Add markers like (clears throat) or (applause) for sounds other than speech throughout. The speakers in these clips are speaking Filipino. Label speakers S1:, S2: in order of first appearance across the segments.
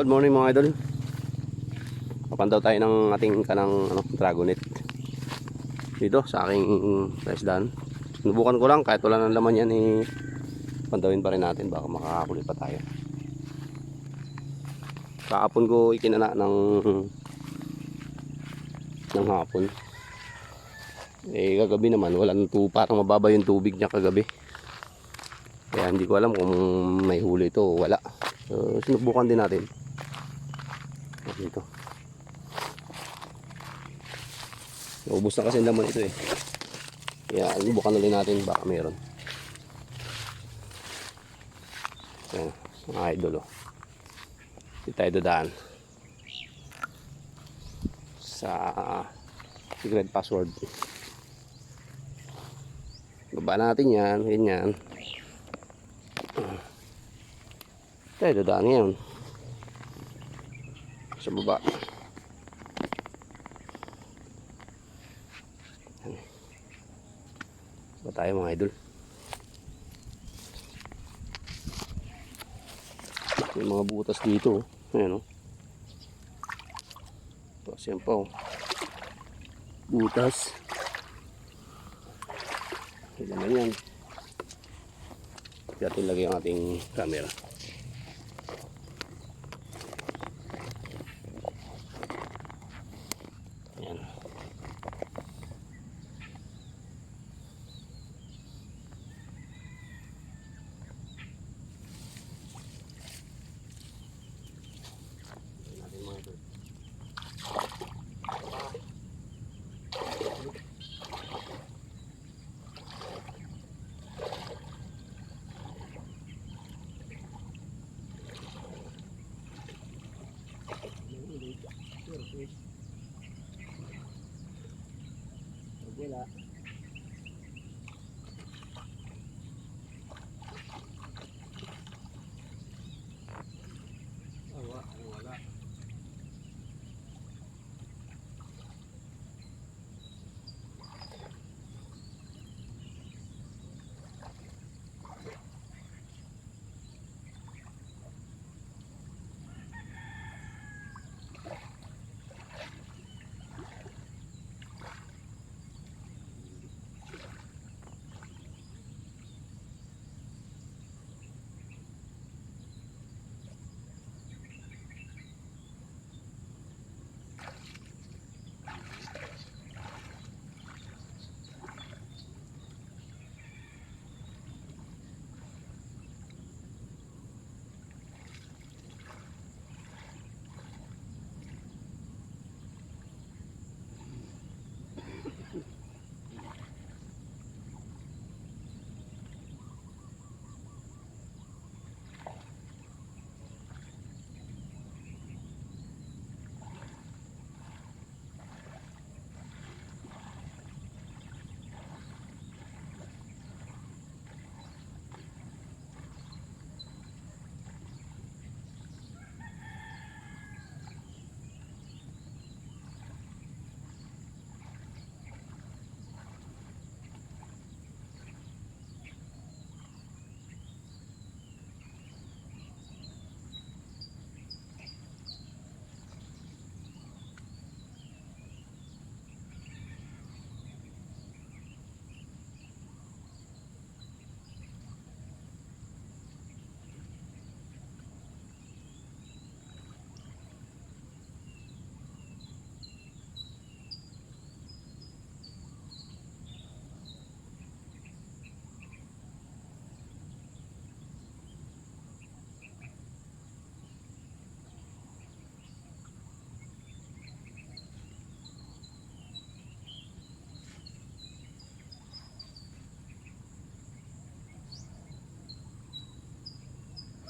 S1: Good morning mga idol. Papandaw tayo ng ating kanang ano, dragonet. Dito sa aking resdan. Sinubukan ko lang kahit wala nang laman yan eh pandawin pa rin natin baka makakakuli pa tayo. Kahapon ko ikinana ng ng hapon. Eh kagabi naman walang tu parang mababa yung tubig niya kagabi. Kaya hindi ko alam kung may huli ito o wala. So, sinubukan din natin. Dito. Naubos na kasi laman ito eh. Kaya na rin natin baka meron. Yan, mga idol oh. Dito tayo dadaan. Sa secret password. Baba natin yan, ganyan. Tayo dadaan ngayon. Sa baba. Ba tayo mga idol? May mga butas dito. oh. Ayan o. Tapos yan pa o. Butas. Yan naman yan. Natin lagay ang ating camera.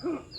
S1: Huh. (laughs)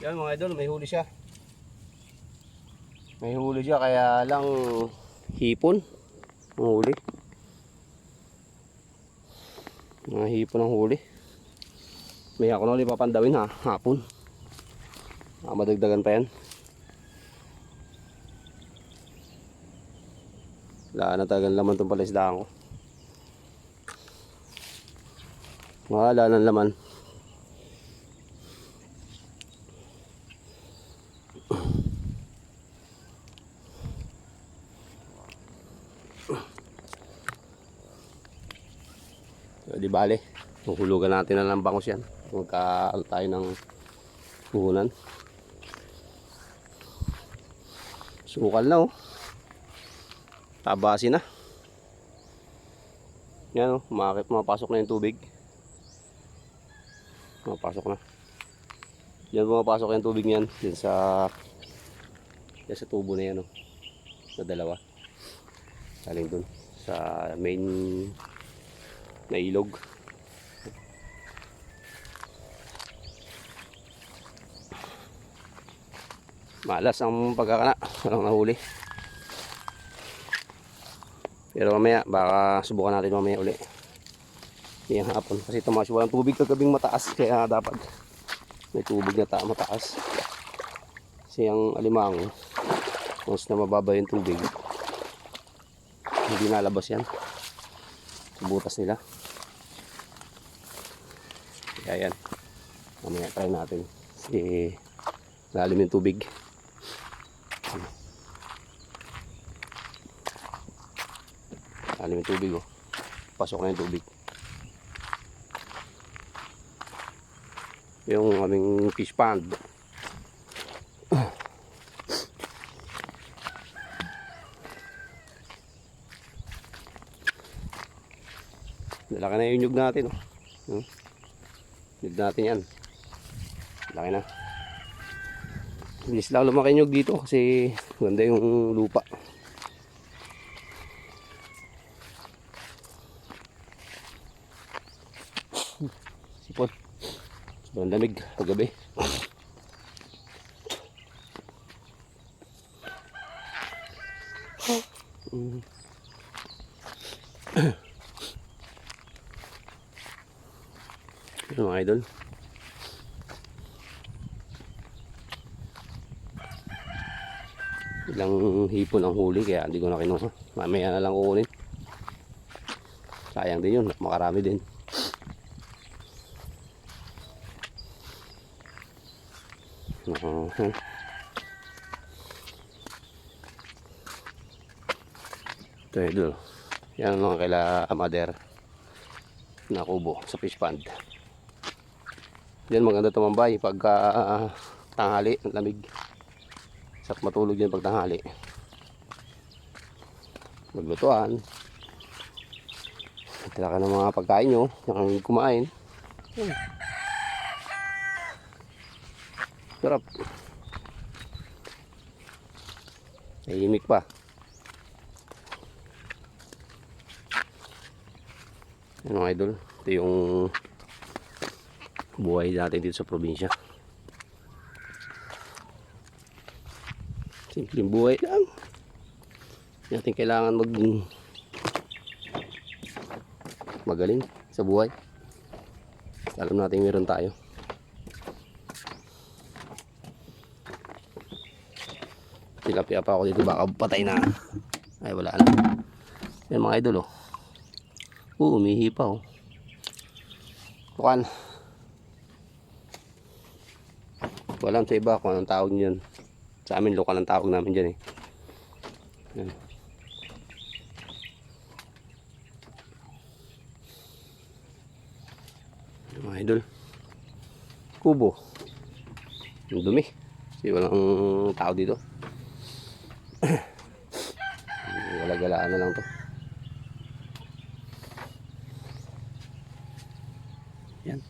S1: Yan mga idol, may huli siya. May huli siya kaya lang hipon. Ang huli. Mga hipon ang huli. May ako na ulit papandawin ha, hapon. Ah, madagdagan pa yan. Wala na talagang laman itong palaisdaan ko. Wala ng laman. So, di bale, huhulugan natin na ng bangos yan. Magkaano tayo ng puhunan. Sukal na oh. Tabasi na. Yan oh, umakit, mapasok na yung tubig. Mapasok na. Yan pumapasok yung tubig niyan din sa yan sa tubo na yan oh. Sa dalawa. Galing dun sa main na ilog. Malas ang pagkakana. Walang nahuli. Pero mamaya, baka subukan natin mamaya uli. Yung hapon. Kasi tumaas walang tubig kagabing mataas. Kaya dapat may tubig na ta mataas. Kasi ang alimango, once na mababa yung tubig, hindi nalabas yan. Butas nila. Kaya yan. Mamaya try natin. Kasi lalim yung tubig. Lalim yung tubig oh. Pasok na yung tubig. Yung aming fish pond. Laki na yung nyug natin oh. Hmm? Nyug natin yan. Laki na. Bilis lang lumaki nyug dito kasi ganda yung lupa. Sipon. Sobrang lamig paggabi. Mm. Ano mga idol? Ilang hipon ang huli kaya hindi ko na kinuha. Mamaya na lang kukunin. Sayang din yun. Makarami din. Uh-huh. Ito idol. Yan ang mga kaila amader na kubo sa fish pond. Yan maganda tumambay pagka ah, tanghali, ang lamig. Sarap matulog yan pag tanghali. Maglutuan. Tira ka ng mga pagkain nyo, yung kumain. Hmm. Sarap. Tahimik pa. Ano idol? Ito yung buhay natin dito sa probinsya. Simpleng buhay lang. Natin kailangan mag magaling sa buhay. Alam natin meron tayo. Tilapia pa ako dito baka patay na. Ay wala na. Yan mga idol oh. Oo, umihi pa oh. Tukan. Walang sa iba kung anong tawag niyan. Sa amin lokal ang tawag namin diyan eh. Yan. Mga idol. Kubo. Ang dumi. Kasi walang tao dito. (clears throat) Wala-galaan na lang to. Yan.